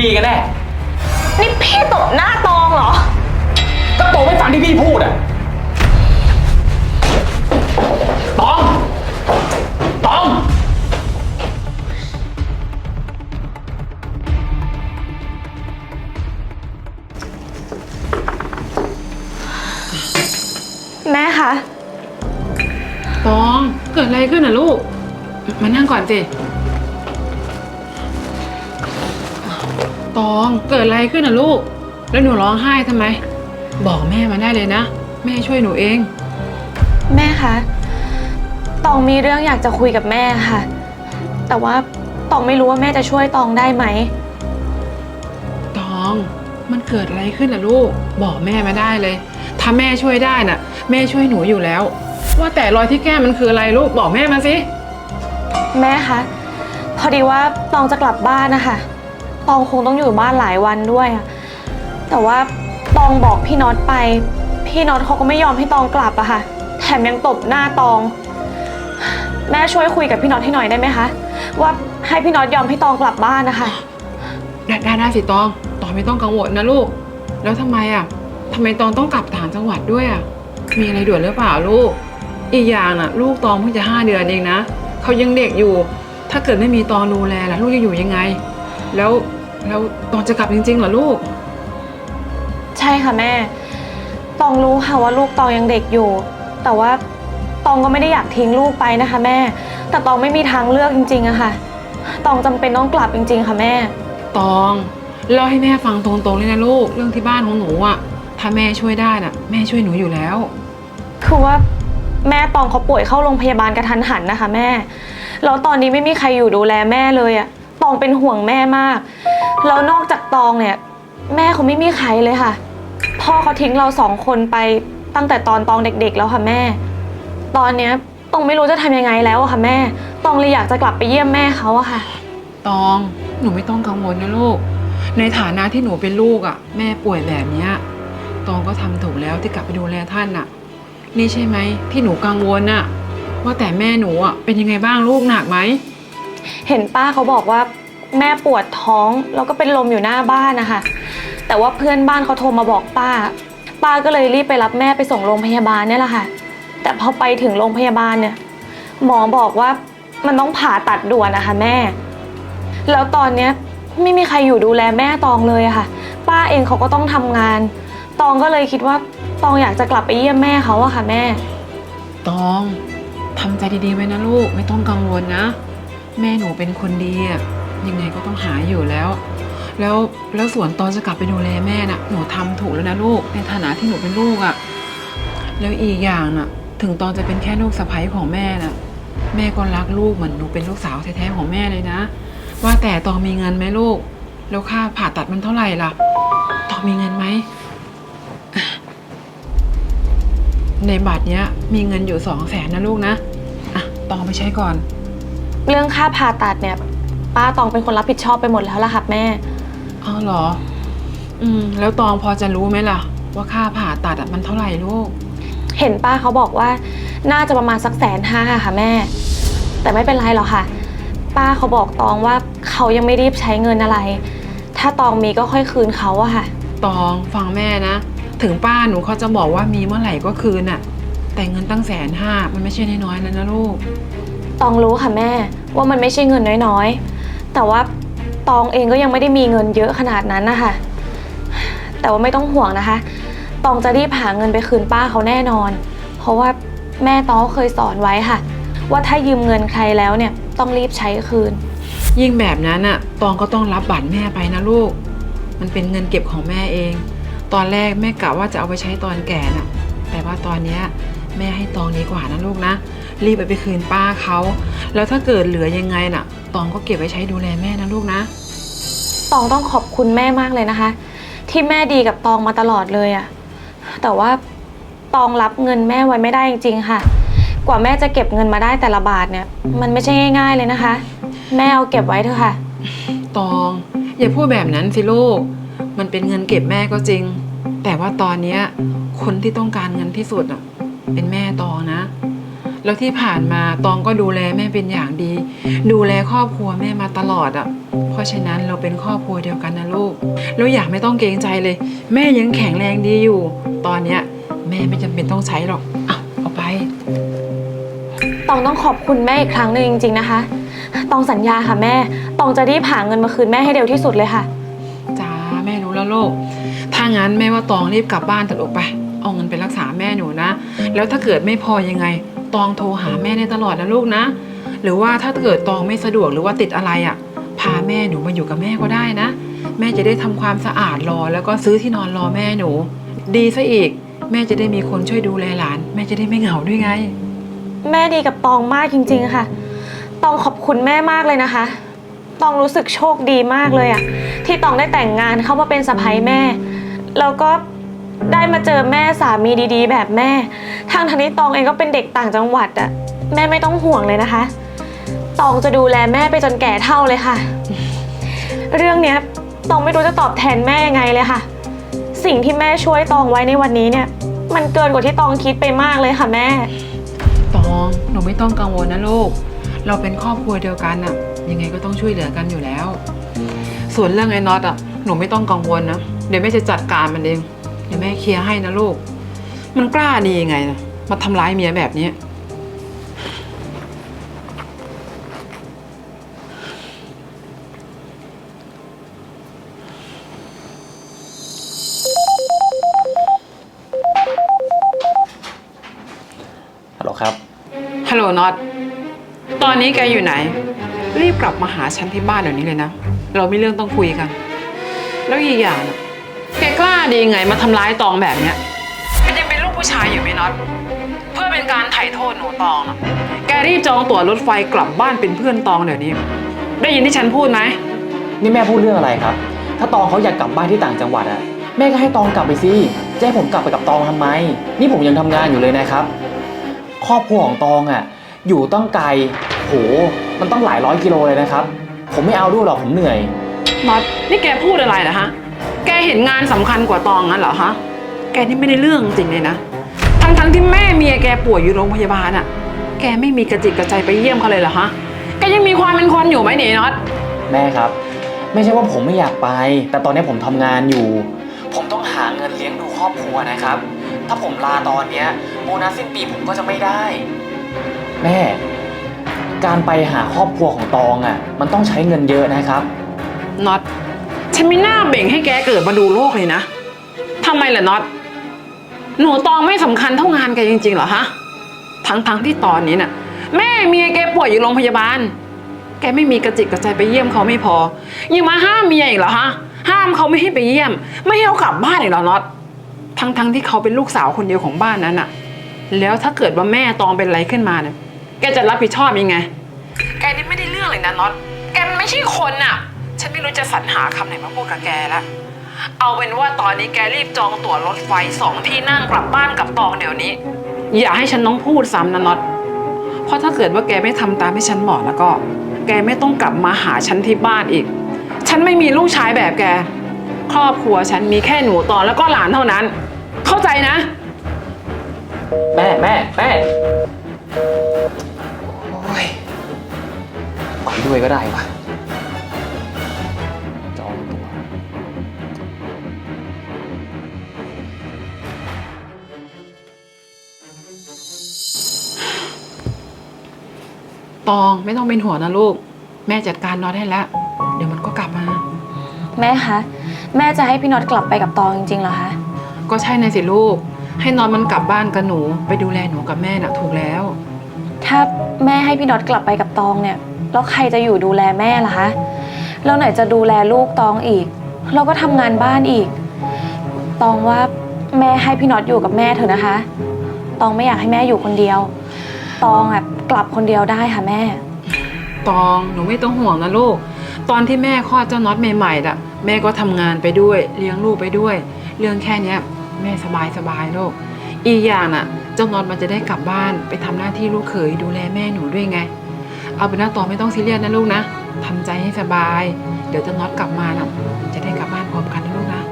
ดีกันแน่ นี่พี่ตบหน้าตองเหรอ ก็โตไม่ฟังที่พี่พูดอะตอง ตอง แม่คะตอง เกิดอะไรขึ้นน่ะลูก มานั่งก่อนสิ ตองเกิดอะไรขึ้นน่ะลูก แล้วหนูร้องไห้ทำไม บอกแม่มาได้เลยนะ แม่ช่วยหนูเอง แม่คะ ตองมีเรื่องอยากจะคุยกับแม่ค่ะ แต่ว่าตองไม่รู้ว่าแม่จะช่วยตองได้ไหม ตองมันเกิดอะไรขึ้นล่ะลูก บอกแม่มาได้เลย ถ้าแม่ช่วยได้น่ะ แม่ช่วยหนูอยู่แล้ว ว่าแต่รอยที่แก้มมันคืออะไรลูกบอกแม่มาสิ แม่คะ พอดีว่าตองจะกลับบ้านนะคะ ตองคงต้องอยู่บ้านหลายวันด้วยอะแต่ว่าตองบอกพี่น็อตไป พี่น็อตเขาก็ไม่ยอมให้ตองกลับอะค่ะ แถมยังตบหน้าตอง แม่ช่วยคุยกับพี่น็อตให้หน่อยได้ไหมคะ ว่าให้พี่น็อตยอมให้ตองกลับบ้านนะคะ ได้ได้ได้สิตองตองไม่ต้องกังวลนะลูก แล้วทำไมอะทำไมตองต้องกลับต่างจังหวัดด้วยอะมีอะไรด่วนหรือเปล่าลูก อีกอย่างน่ะ ลูกตองเพิ่งจะห้าเดือนเองนะเขายังเด็กอยู่ ถ้าเกิดไม่มีตองดูแลล่ะ ลูกจะอยู่ยังไง แล้วแล้วตองจะกลับจริงๆเหรอลูก ใช่ค่ะแม่ ตองรู้ค่ะว่าลูกตองยังเด็กอยู่ แต่ว่าตองก็ไม่ได้อยากทิ้งลูกไปนะคะ แม่ แต่ตองไม่มีทางเลือกจริงๆอะค่ะ ตองจำเป็นต้องกลับจริง ๆ ค่ะแม่ ตองเล่าให้แม่ฟังตรงๆเลยนะลูกเรื่องที่บ้านของหนูอะถ้าแม่ช่วยได้น่ะ แม่ช่วยหนูอยู่แล้ว คือว่าแม่ตองเขาป่วยเข้าโรงพยาบาลกระทันหันนะคะ แม่ แล้วตอนนี้ไม่มีใครอยู่ดูแลแม่เลยอะ ตองเป็นห่วงแม่มาก แล้วนอกจากตองเนี่ย แม่เขาไม่มีใครเลยค่ะ พ่อเขาทิ้งเราสองคนไปตั้งแต่ตอนตองเด็ก ๆ แล้วค่ะแม่ ตอนเนี้ยตองไม่รู้จะทำยังไงแล้วอะค่ะแม่ ตองเลยอยากจะกลับไปเยี่ยมแม่เขาอะค่ะ ตอง หนูไม่ต้องกังวลนะลูก ในฐานะที่หนูเป็นลูกอะ แม่ป่วยแบบเนี้ย ตองก็ทำถูกแล้วที่กลับไปดูแลท่านอะ นี่ใช่ไหมที่หนูกังวลอะ ว่าแต่แม่หนูอะเป็นยังไงบ้างลูกหนักไหม เห็นป้าเขาบอกว่าแม่ปวดท้องแล้วก็เป็นลมอยู่หน้าบ้านนะคะ แต่ว่าเพื่อนบ้านเขาโทรมาบอกป้า ป้าก็เลยรีบไปรับแม่ไปส่งโรงพยาบาลเนี่ยแหละค่ะ แต่พอไปถึงโรงพยาบาลเนี่ย หมอบอกว่ามันต้องผ่าตัดด่วนนะคะแม่ แล้วตอนเนี้ยไม่มีใครอยู่ดูแลแม่ตองเลยอะค่ะ ป้าเองเขาก็ต้องทำงาน ตองก็เลยคิดว่าตองอยากจะกลับไปเยี่ยมแม่เขาอะค่ะแม่ ตองทำใจดีๆไว้นะลูก ไม่ต้องกังวลนะ แม่หนูเป็นคนดีอะยังไงก็ต้องหาอยู่แล้ว แล้วแล้วส่วนตอนจะกลับไปดูแลแม่น่ะหนูทำถูกแล้วนะลูกในฐานะที่หนูเป็นลูกอะแล้วอีกอย่างน่ะ ถึงตอนจะเป็นแค่ลูกสะใภ้ของแม่น่ะ แม่ก็รักลูกเหมือนหนูเป็นลูกสาวแท้ๆของแม่เลยนะ ว่าแต่ตองมีเงินไหมลูก แล้วค่าผ่าตัดมันเท่าไหร่ล่ะตองมีเงินไหม ในบัตรเนี้ยมีเงินอยู่สองแสนนะลูกนะ อะ ตองไปใช้ก่อน เรื่องค่าผ่าตัดเนี่ย ป้าตองเป็นคนรับผิดชอบไปหมดแล้วล่ะค่ะแม่ อ๋อเหรอ อืม แล้วตองพอจะรู้ไหมล่ะ ว่าค่าผ่าตัดอะมันเท่าไหร่ลูก เห็นป้าเขาบอกว่า น่าจะประมาณสักแสนห้าค่ะแม่ แต่ไม่เป็นไรหรอกค่ะ ป้าเขาบอกตองว่าเขายังไม่รีบใช้เงินอะไร ถ้าตองมีก็ค่อยคืนเขาอะค่ะ ตองฟังแม่นะ ถึงป้าหนูเขาจะบอกว่ามีเมื่อไหร่ก็คืนอะแต่เงินตั้งแสนห้ามันไม่ใช่น้อยๆแล้วนะลูก ตองรู้ค่ะแม่ ว่ามันไม่ใช่เงินน้อยๆ แต่ว่าตองเองก็ยังไม่ได้มีเงินเยอะขนาดนั้นนะคะ แต่ว่าไม่ต้องห่วงนะคะ ตองจะรีบหาเงินไปคืนป้าเขาแน่นอน เพราะว่าแม่ตองเคยสอนไว้ค่ะ ว่าถ้ายืมเงินใครแล้วเนี่ยต้องรีบใช้คืน ยิ่งแบบนั้นอะตองก็ต้องรับบัตรแม่ไปนะลูก มันเป็นเงินเก็บของแม่เอง ตอนแรกแม่กะว่าจะเอาไปใช้ตอนแก่น่ะ แต่ว่าตอนเนี้ยแม่ให้ตองดีกว่านะลูกนะ รีบไปไปคืนป้าเขา แล้วถ้าเกิดเหลือยังไงน่ะ ตองก็เก็บไว้ใช้ดูแลแม่นะลูกนะ ตองต้องขอบคุณแม่มากเลยนะคะ ที่แม่ดีกับตองมาตลอดเลยอะแต่ว่าตองรับเงินแม่ไว้ไม่ได้จริงๆค่ะ กว่าแม่จะเก็บเงินมาได้แต่ละบาทเนี่ย มันไม่ใช่ง่ายๆเลยนะคะ แม่เอาเก็บไว้เถอะค่ะ ตองอย่าพูดแบบนั้นสิลูก มันเป็นเงินเก็บแม่ก็จริง แต่ว่าตอนเนี้ยคนที่ต้องการเงินที่สุดอะเป็นแม่ตองนะ แล้วที่ผ่านมาตองก็ดูแลแม่เป็นอย่างดี ดูแลครอบครัวแม่มาตลอดอะ เพราะราะฉะนั้นเราเป็นครอบครัวเดียวกันนะลูก แล้วอยากไม่ต้องเกรงใจเลย แม่ยังแข็งแรงดีอยู่ ตอนเนี้ยแม่ไม่จำเป็นต้องใช้หรอกอะเอาไป ตองต้องขอบคุณแม่อีกครั้งหนึ่งจริง ๆ นะคะ ตองสัญญาค่ะแม่ ตองจะรีบหาเงินมาคืนแม่ให้เร็วที่สุดเลยค่ะ จ้าแม่รู้แล้วลูก ถ้างั้นแม่ว่าตองรีบกลับบ้านเถอะลูกไป เอาเงินไปรักษาแม่หนูนะ แล้วถ้าเกิดไม่พอยังไง ตองโทรหาแม่ได้ตลอดนะลูกนะ หรือว่าถ้าเกิดตองไม่สะดวกหรือว่าติดอะไรอะ่ะ พาแม่หนูมาอยู่กับแม่ก็ได้นะ แม่จะได้ทำความสะอาดรอ แล้วก็ซื้อที่นอนรอแม่หนู ดีซะอีก แม่จะได้มีคนช่วยดูแลหลาน แม่จะได้ไม่เหงาด้วยไง แม่ดีกับตองมากจริง ๆ ค่ะ ตองขอบคุณแม่มากเลยนะคะ ตองรู้สึกโชคดีมากเลยอะที่ตองได้แต่งงานเข้ามาเป็นสะใภ้แม่ แล้วก็ ได้มาเจอแม่สามีดีๆ แบบแม่ ทางทางนี้ตองเองก็เป็นเด็กต่างจังหวัดอะแม่ไม่ต้องห่วงเลยนะคะ ตองจะดูแลแม่ไปจนแก่เท่าเลยค่ะ เรื่องเนี้ยตองไม่รู้จะตอบแทนแม่ยังไงเลยค่ะ สิ่งที่แม่ช่วยตองไว้ในวันนี้เนี่ย มันเกินกว่าที่ตองคิดไปมากเลยค่ะแม่ ตองหนูไม่ต้องกังวลนะลูก เราเป็นครอบครัวเดียวกันอะยังไงก็ต้องช่วยเหลือกันอยู่แล้ว ส่วนเรื่องไอ้น็อตอะหนูไม่ต้องกังวลนะ เดี๋ยวแม่จะจัดการมันเอง ดี๋ยวแม่เคลียร์ให้นะลูก มันกล้าดียังไงนะมาทำร้ายเมียแบบนี้ ฮัลโหลครับ ฮัลโหลน็อต ตอนนี้แกอยู่ไหน รีบกลับมาหาฉันที่บ้านเดี๋ยวนี้เลยนะ เรามีเรื่องต้องคุยกัน แล้วอีกอย่างน่ะแกกล้า ดียังไงมาทำร้ายตองแบบเนี้ยแกยังเป็นลูกผู้ชายอยู่ไหมน็อตเพื่อเป็นการไถ่โทษหนูตองน่ะแกรีบจองตั๋วรถไฟกลับบ้านเป็นเพื่อนตองเดี๋ยวนี้ ได้ยินที่ฉันพูดไหมนี่แม่พูดเรื่องอะไรครับ ถ้าตองเขาอยากกลับบ้านที่ต่างจังหวัดอะแม่ก็ให้ตองกลับไปสิจะให้ผมกลับไปกับตองทำไม นี่ผมยังทำงานอยู่เลยนะครับ ครอบครัวของตองอะอยู่ต้องไกลโหมันต้องหลายร้อยกิโลเลยนะครับ ผมไม่เอาด้วยหรอกผมเหนื่อย น็อตนี่แกพูดอะไรนะฮะ แกเห็นงานสำคัญกว่าตองงั้นเหรอฮะ แกนี่ไม่ได้เรื่องจริงเลยนะ ทั้งทั้งๆที่แม่เมียแกป่วยอยู่โรงพยาบาลอะแกไม่มีกระจิตกระใจไปเยี่ยมเขาเลยเหรอฮะ แกยังมีความเป็นคนอยู่ไหมเนี่ยน็อต แม่ครับ ไม่ใช่ว่าผมไม่อยากไป แต่ตอนนี้ผมทำงานอยู่ ผมต้องหาเงินเลี้ยงดูครอบครัวนะครับ ถ้าผมลาตอนเนี้ยโบนัสสิ้นปีผมก็จะไม่ได้ แม่ การไปหาครอบครัวของตองอะ มันต้องใช้เงินเยอะนะครับ น็อต ฉันไม่น่าเบ่งให้แกเกิดมาดูโลกเลยนะทำไมล่ะน็อต หนูตองไม่สำคัญเท่างานแกจริงๆเหรอฮะ ทั้งๆที่ตอนนี้น่ะ แม่เมียแกป่วยอยู่โรงพยาบาล แกไม่มีกระจิตกระใจไปเยี่ยมเขาไม่พอ ยังมาห้ามเมียอีกเหรอฮะ ห้ามเขาไม่ให้ไปเยี่ยม ไม่ให้เขากลับบ้านอีกเหรอน็อต ทั้งๆที่เขาเป็นลูกสาวคนเดียวของบ้านนั้นน่ะ แล้วถ้าเกิดว่าแม่ตองเป็นอะไรขึ้นมาเนี่ย แกจะรับผิดชอบยังไง แกนี่ไม่ได้เรื่องเลยนะน็อต แกมันไม่ใช่คนน่ะ ฉันไม่รู้จะสรรหาคำไหนมาพูดกับแกละ เอาเป็นว่าตอนนี้แกรีบจองตั๋วรถไฟสองที่นั่งกลับบ้านกับตองเดี๋ยวนี้ อย่าให้ฉันต้องพูดซ้ำนะน็อต เพราะถ้าเกิดว่าแกไม่ทำตามที่ฉันบอกแล้วก็ แกไม่ต้องกลับมาหาฉันที่บ้านอีก ฉันไม่มีลูกชายแบบแก ครอบครัวฉันมีแค่หนูตอนแล้วก็หลานเท่านั้น เข้าใจนะ แม่แม่แม่โอ้ยไปด้วยก็ได้วะ องไม่ต้องเป็นห่วงนะลูก แม่จัดการน็อตให้แล้ว เดี๋ยวมันก็กลับมา แม่คะ แม่จะให้พี่น็อตกลับไปกับตองจริงๆเหรอคะ ก็ใช่นะสิลูก ให้นอนมันกลับบ้านกับหนู ไปดูแลหนูกับแม่น่ะถูกแล้ว ถ้าแม่ให้พี่น็อตกลับไปกับตองเนี่ย แล้วใครจะอยู่ดูแลแม่ล่ะคะ แล้วไหนจะดูแลลูกตองอีก เราก็ทำงานบ้านอีก ตองว่าแม่ให้พี่น็อตอยู่กับแม่เถอะนะคะ ตองไม่อยากให้แม่อยู่คนเดียว ตองอะกลับคนเดียวได้ค่ะแม่ ตองหนูไม่ต้องห่วงนะลูก ตอนที่แม่คลอดเจ้าน็อตใหม่ๆน่ะ แม่ก็ทำงานไปด้วยเลี้ยงลูกไปด้วย เรื่องแค่เนี้ยแม่สบายสบายๆลูก อีกอย่างน่ะ เจ้าน็อตมันจะได้กลับบ้านไปทำหน้าที่ลูกเขยดูแลแม่หนูด้วยไง เอาเป็นว่าตองไม่ต้องซีเรียสนะลูกนะทำใจให้สบาย เดี๋ยวเจ้าน็อตกลับมาน่ะ จะได้กลับบ้านพร้อมกันนะลูกนะ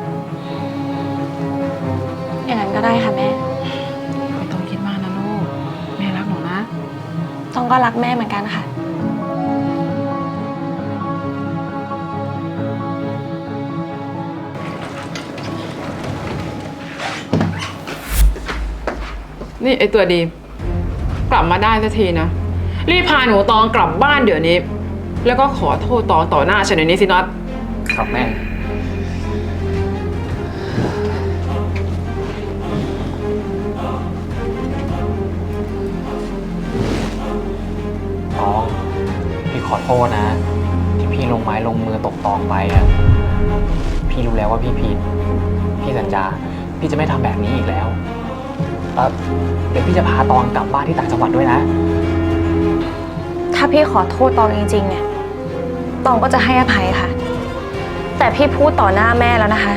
อย่างนั้นก็ได้ค่ะแม่ไม่ ก็รักแม่เหมือนกันค่ะ นี่ไอตัวดี กลับมาได้สักทีนะ รีบพาหนูตองกลับบ้านเดี๋ยวนี้ แล้วก็ขอโทษตองต่อหน้าฉันเดี๋ยนี้สิน็อต ครับแม่ ตอง พี่ขอโทษนะ ที่พี่ลงไม้ลงมือตกตองไปอะพี่รู้แล้วว่าพี่ผิด พี่สัญญา พี่จะไม่ทำแบบนี้อีกแล้วเอ่อเดี๋ยวพี่จะพาตองกลับบ้านที่ต่างจังหวัดด้วยนะ ถ้าพี่ขอโทษตองจริง ๆ เนี่ย ตองก็จะให้อภัยค่ะ แต่พี่พูดต่อหน้าแม่แล้วนะคะ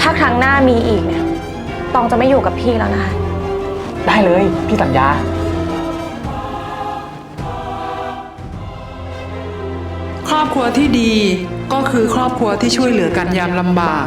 ถ้าครั้งหน้ามีอีกเนี่ย ตองจะไม่อยู่กับพี่แล้วนะคะ ได้เลย พี่สัญญา ครัวที่ดีก็คือครอบครัวที่ช่วยเหลือกันยามลำบาก